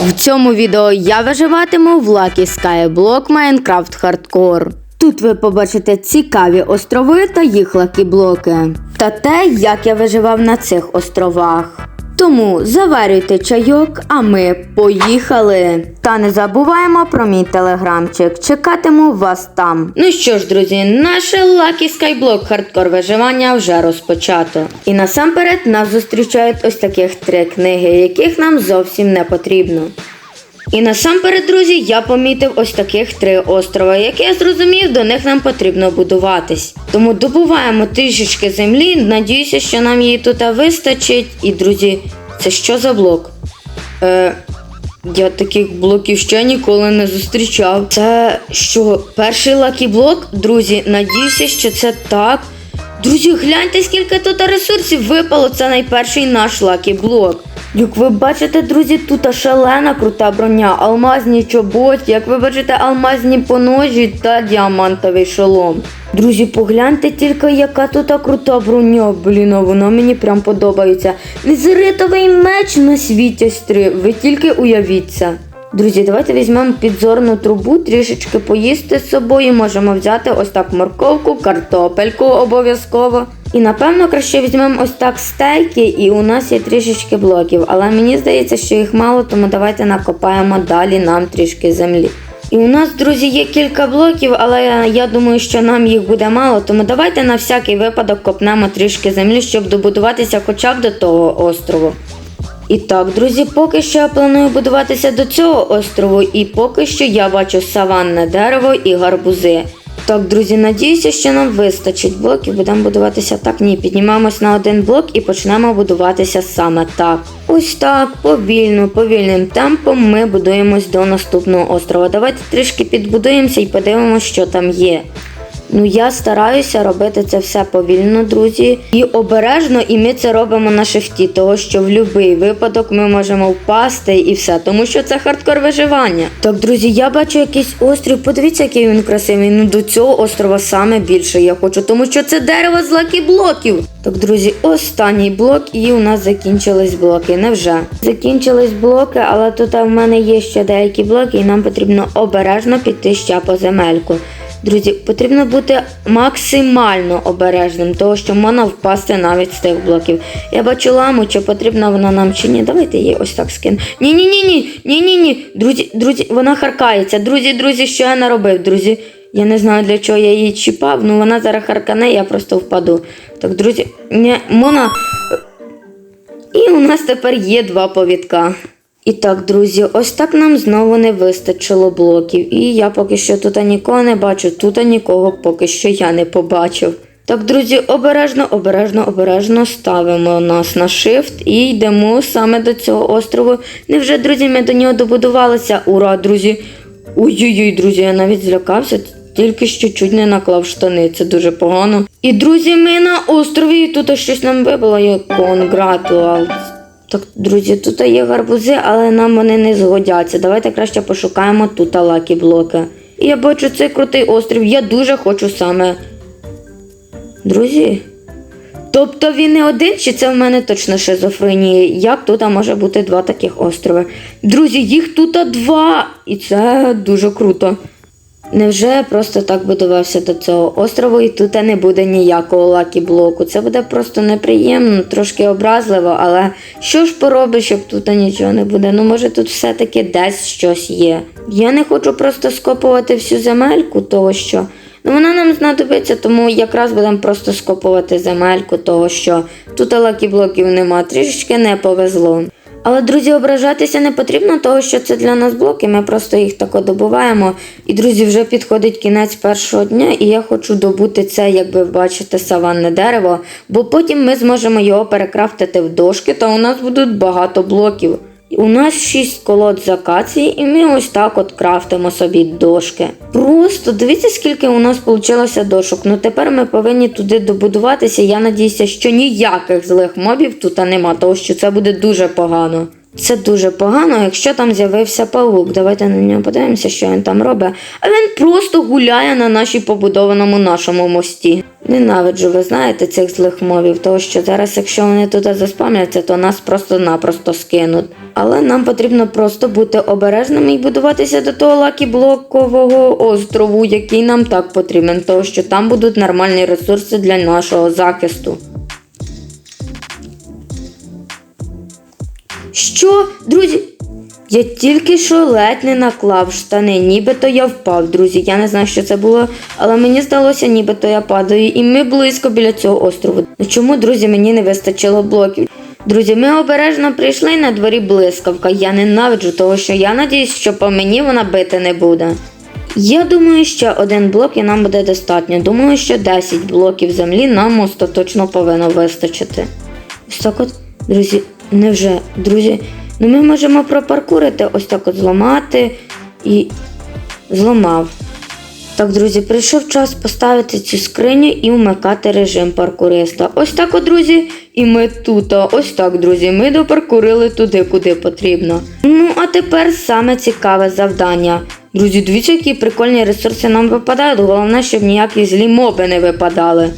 В цьому відео я виживатиму в Lucky Skyblock Minecraft Hardcore. Тут ви побачите цікаві острови та їх лакіблоки. Та те, як я виживав на цих островах. Тому заварюйте чайок, а ми поїхали. Та не забуваємо про мій телеграмчик. Чекатиму вас там. Ну що ж, друзі, наше Lucky Skyblock хардкор виживання вже розпочато. І насамперед нас зустрічають ось таких три книги, яких нам зовсім не потрібно. І насамперед, друзі, я помітив ось таких три острова, як я зрозумів, до них нам потрібно будуватись. Тому добуваємо трішечки землі, надіюся, що нам її тут вистачить. І, друзі, це що за блок? Е, я таких блоків ще ніколи не зустрічав. Це що, перший лакіблок? Друзі, надіюся, що це так. Друзі, гляньте, скільки тут ресурсів випало. Це найперший наш лакіблок. Як ви бачите, друзі, тут шалена крута броня, алмазні чоботі, як ви бачите, алмазні поножі та діамантовий шолом. Друзі, погляньте тільки, яка тут крута броня. Блін, а вона мені прям подобається. Візеритовий меч на світі стри. Ви тільки уявіть це. Друзі, давайте візьмемо підзорну трубу, трішечки поїсти з собою. Можемо взяти ось так морковку, картопельку обов'язково. І напевно краще візьмемо ось так стейки, і у нас є трішечки блоків. Але мені здається, що їх мало, тому давайте накопаємо далі нам трішки землі. І у нас, друзі, є кілька блоків, але я, думаю, що нам їх буде мало, тому давайте на всякий випадок копнемо трішки землі, щоб добудуватися хоча б до того острову. І так, друзі, поки що я планую будуватися до цього острову, і поки що я бачу саванне дерево і гарбузи. Так, друзі, надіюся, що нам вистачить блоків. Будемо будуватися так. Ні, піднімаємось на один блок і почнемо будуватися саме так. Ось так, повільно, повільним темпом ми будуємось до наступного острова. Давайте трішки підбудуємося і подивимося, що там є. Ну, я стараюся робити це все повільно, друзі, і обережно, і ми це робимо на шифті, того що в будь-який випадок ми можемо впасти і все, тому що це хардкор виживання. Так, друзі, я бачу якийсь острів. Подивіться, який він красивий. Ну до цього острова саме більше я хочу, тому що це дерево з лакі-блоків. Так, друзі, останній блок, і у нас закінчились блоки. Невже? Закінчились блоки, але тут в мене є ще деякі блоки, і нам потрібно обережно піти ще по земельку. Друзі, потрібно бути максимально обережним, того що можна впасти навіть з тих блоків. Я бачу ламу, чи потрібна вона нам чи ні. Давайте її ось так скину. Ні, ні, ні, ні. Друзі, друзі, вона харкається. Друзі, друзі, що я наробив, друзі. Я не знаю, для чого я її чіпав, ну вона зараз харкане, я просто впаду. Так, друзі, ні, Мона. І у нас тепер є два повідка. І так, друзі, ось так нам знову не вистачило блоків. І я поки що тут нікого не бачу, тут нікого поки що я не побачив. Так, друзі, обережно, обережно, обережно ставимо нас на shift і йдемо саме до цього острову. Невже, друзі, ми до нього добудувалися? Ура, друзі! Ой-ой-ой, друзі, я навіть злякався, тільки що чуть не наклав штани, це дуже погано. І друзі, ми на острові, і тут щось нам вибило, як конгратулація. Так, друзі, тут є гарбузи, але нам вони не згодяться. Давайте краще пошукаємо тут лакі блоки. І я бачу цей крутий острів, я дуже хочу саме. Друзі. Тобто він не один, чи це в мене точно шизофренія? Як тут може бути два таких острови? Друзі, їх тут два! І це дуже круто. Невже я просто так будувався до цього острову і тут не буде ніякого лакі-блоку? Це буде просто неприємно, трошки образливо, але що ж поробиш, як тут нічого не буде? Ну, може, тут все-таки десь щось є. Я не хочу просто скопувати всю земельку, того що. Ну, вона нам знадобиться, тому якраз будемо просто скопувати земельку, того що тут лакі-блоків нема, трішечки не повезло. Але, друзі, ображатися не потрібно, того що це для нас блоки, ми просто їх тако добуваємо. І, друзі, вже підходить кінець першого дня, і я хочу добути це, як ви бачите, саванне дерево, бо потім ми зможемо його перекрафтити в дошки, та у нас будуть багато блоків. У нас 6 колод з акації, і ми ось так от крафтимо собі дошки. Просто дивіться, скільки у нас вийшло дошок. Ну тепер ми повинні туди добудуватися. Я надіюся, що ніяких злих мобів тут нема, тому що це буде дуже погано. Це дуже погано, якщо там з'явився павук. Давайте на нього подивимося, що він там робить. А він просто гуляє на нашій побудованому нашому мості. Ненавиджу, ви знаєте, цих злих мовів, того що зараз, якщо вони тут заспамляться, то нас просто-напросто скинуть. Але нам потрібно просто бути обережними і будуватися до того лакіблокового острову, який нам так потрібен, того що там будуть нормальні ресурси для нашого захисту. Що, друзі? Я тільки що ледь не наклав штани, нібито я впав, друзі. Я не знаю, що це було, але мені здалося, нібито я падаю, і ми близько біля цього острову. Ну чому, друзі, мені не вистачило блоків? Друзі, ми обережно прийшли на дворі блискавка. Я ненавиджу того, що я надіюсь, що по мені вона бити не буде. Я думаю, що один блок і нам буде достатньо. Думаю, що 10 блоків землі нам остаточно повинно вистачити. Ось так от, друзі, невже, друзі, ну ми можемо пропаркурити, ось так от зламати і зламав. Так, друзі, прийшов час поставити цю скриню і вмикати режим паркуриста. Ось так, от, друзі, і ми тут. Ось так, друзі, ми допаркурили туди, куди потрібно. Ну, а тепер саме цікаве завдання. Друзі, дивіться, які прикольні ресурси нам випадають. Головне, щоб ніякі злі моби не випадали.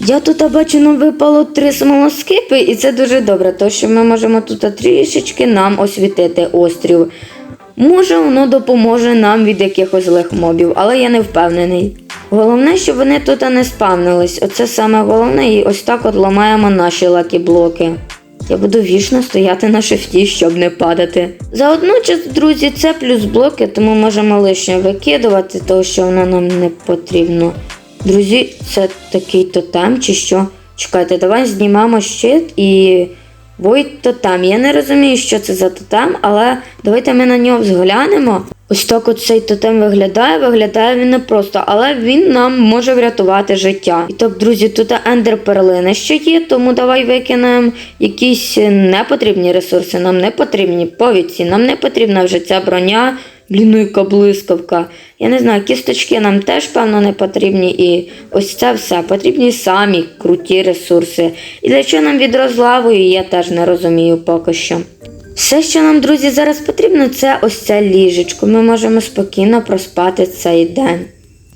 Я тут бачу, нам випало три смолоскипи, і це дуже добре, тому що ми можемо тут трішечки нам освітити острів. Може, воно допоможе нам від якихось злих мобів, але я не впевнений. Головне, щоб вони тут не спавнились. Оце саме головне, і ось так от ламаємо наші лакі-блоки. Я буду вічно стояти на шифті, щоб не падати. Заодночас, друзі, це плюс блоки, тому можемо лишнє викидувати, тому що воно нам не потрібно. Друзі, це такий тотем чи що? Чекайте, давай знімемо щит і Войт тотем. Я не розумію, що це за тотем, але давайте ми на нього взглянемо. Ось так от цей тотем виглядає, виглядає він не просто, але він нам може врятувати життя. І так, друзі, тут ендер перлини ще є, тому давай викинемо якісь непотрібні ресурси. Нам не потрібні повідці, нам не потрібна вже ця броня. Блін, ну блискавка. Я не знаю, кісточки нам теж, певно, не потрібні. І ось це все. Потрібні самі круті ресурси. І для чого нам відро з лавою, я теж не розумію поки що. Все, що нам, друзі, зараз потрібно, це ось це ліжечко. Ми можемо спокійно проспати цей день.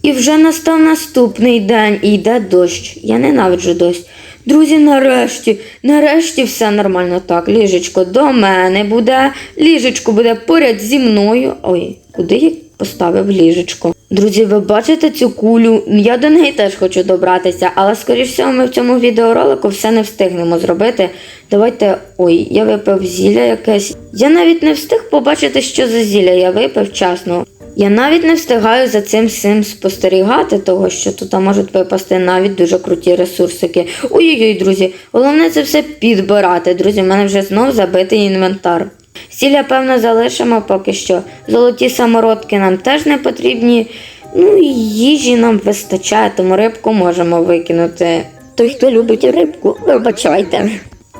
І вже настав наступний день і йде дощ. Я ненавиджу дощ. Друзі, нарешті, нарешті все нормально. Так, ліжечко до мене буде, ліжечко буде поряд зі мною. Ой, куди я поставив ліжечко? Друзі, ви бачите цю кулю? Я до неї теж хочу добратися, але скоріш всього ми в цьому відеоролику все не встигнемо зробити. Давайте. Ой, я випив зілля якесь. Я навіть не встиг побачити, що за зілля я випив чесно. Я навіть не встигаю за цим всім спостерігати, того що тут можуть випасти навіть дуже круті ресурсики. Ой-ой-ой, друзі, головне це все підбирати. Друзі, в мене вже знов забитий інвентар. Сілля, певно, залишимо поки що. Золоті самородки нам теж не потрібні. Ну і їжі нам вистачає, тому рибку можемо викинути. Той, хто любить рибку, вибачайте.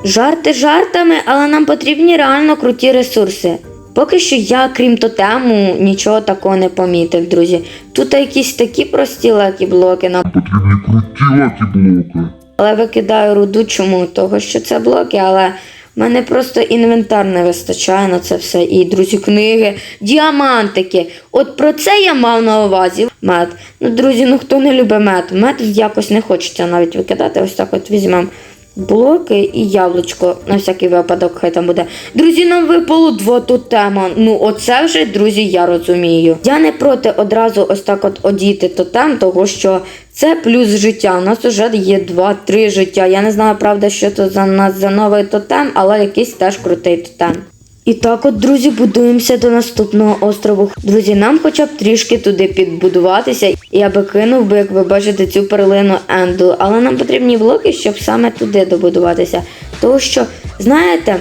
Жарти жартами, але нам потрібні реально круті ресурси. Поки що я, крім тотему, нічого такого не помітив, друзі. Тут якісь такі прості лекі блоки, нам, Потрібні круті лакі-блоки. але викидаю руду чому? Того, що це блоки, але в мене просто інвентар не вистачає на це все. І, друзі, книги, діамантики. От про це я мав на увазі. Мед. Ну, друзі, ну хто не любить мед? Мед якось не хочеться навіть викидати. Ось так от візьмемо блоки і яблучко. На всякий випадок, хай там буде. Друзі, нам випало два тотема. Ну, оце вже, друзі, я розумію. Я не проти одразу ось так от одіти тотем, того що це плюс життя. У нас вже є два-три життя. Я не знаю, правда, що це за нас за новий тотем, але якийсь теж крутий тотем. І так от, друзі, будуємося до наступного острову. Друзі, нам хоча б трішки туди підбудуватися. Я би кинув би, як ви бачите, цю перлину Енду. Але нам потрібні блоки, щоб саме туди добудуватися. Тому що, знаєте,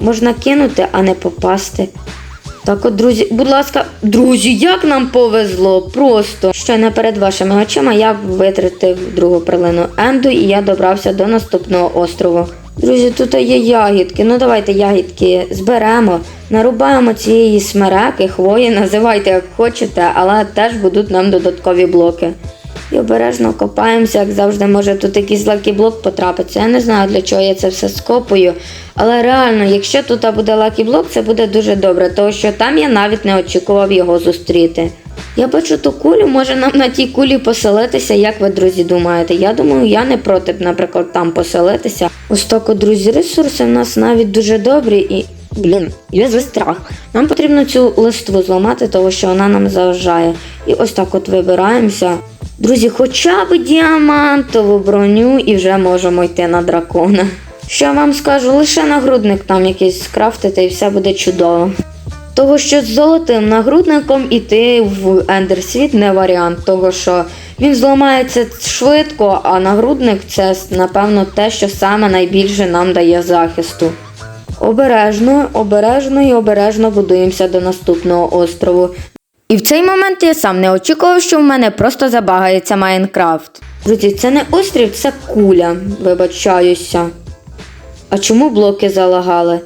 можна кинути, а не попасти. Так от, друзі, будь ласка, друзі, як нам повезло, просто. Щойно перед вашими очима я витратив другу перлину Енду і я добрався до наступного острову. Друзі, тут є ягідки. Ну давайте ягідки зберемо, нарубаємо цієї смереки, хвої, називайте як хочете, але теж будуть нам додаткові блоки. І обережно копаємося, як завжди, може тут якийсь лакіблок потрапиться. Я не знаю, для чого я це все скопую. Але реально, якщо тут буде лакіблок, це буде дуже добре, тому що там я навіть не очікував його зустріти. Я бачу ту кулю, може нам на тій кулі поселитися, як ви, друзі, думаєте? Я думаю, я не проти, наприклад, там поселитися. Ось так, друзі, ресурси в нас навіть дуже добрі і. Блін, я застряг. Нам потрібно цю листву зламати, тому що вона нам заважає. І ось так от вибираємося. Друзі, хоча б діамантову броню і вже можемо йти на дракона. Що вам скажу, лише нагрудник там якийсь скрафтити і все буде чудово. Того, що з золотим нагрудником іти в ендерсвіт не варіант, того що він зламається швидко, а нагрудник це напевно те, що саме найбільше нам дає захисту. Обережно, обережно і обережно будуємося до наступного острову. І в цей момент я сам не очікував, що в мене просто забагається Майнкрафт. Друзі, це не острів, це куля. Вибачаюся. А чому блоки залагали?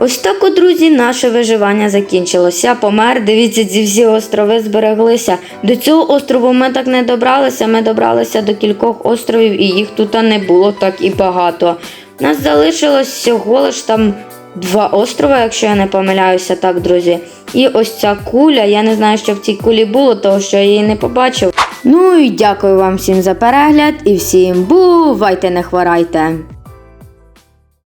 Ось так, от, друзі, наше виживання закінчилося. Помер. Дивіться, ці всі острови збереглися. До цього острову ми так не добралися. Ми добралися до кількох островів, і їх тут не було так і багато. Нас залишилось всього лиш там два острова, якщо я не помиляюся, так, друзі. І ось ця куля. Я не знаю, що в цій кулі було, тому що я її не побачив. Ну і дякую вам всім за перегляд і всім бувайте, не хворайте.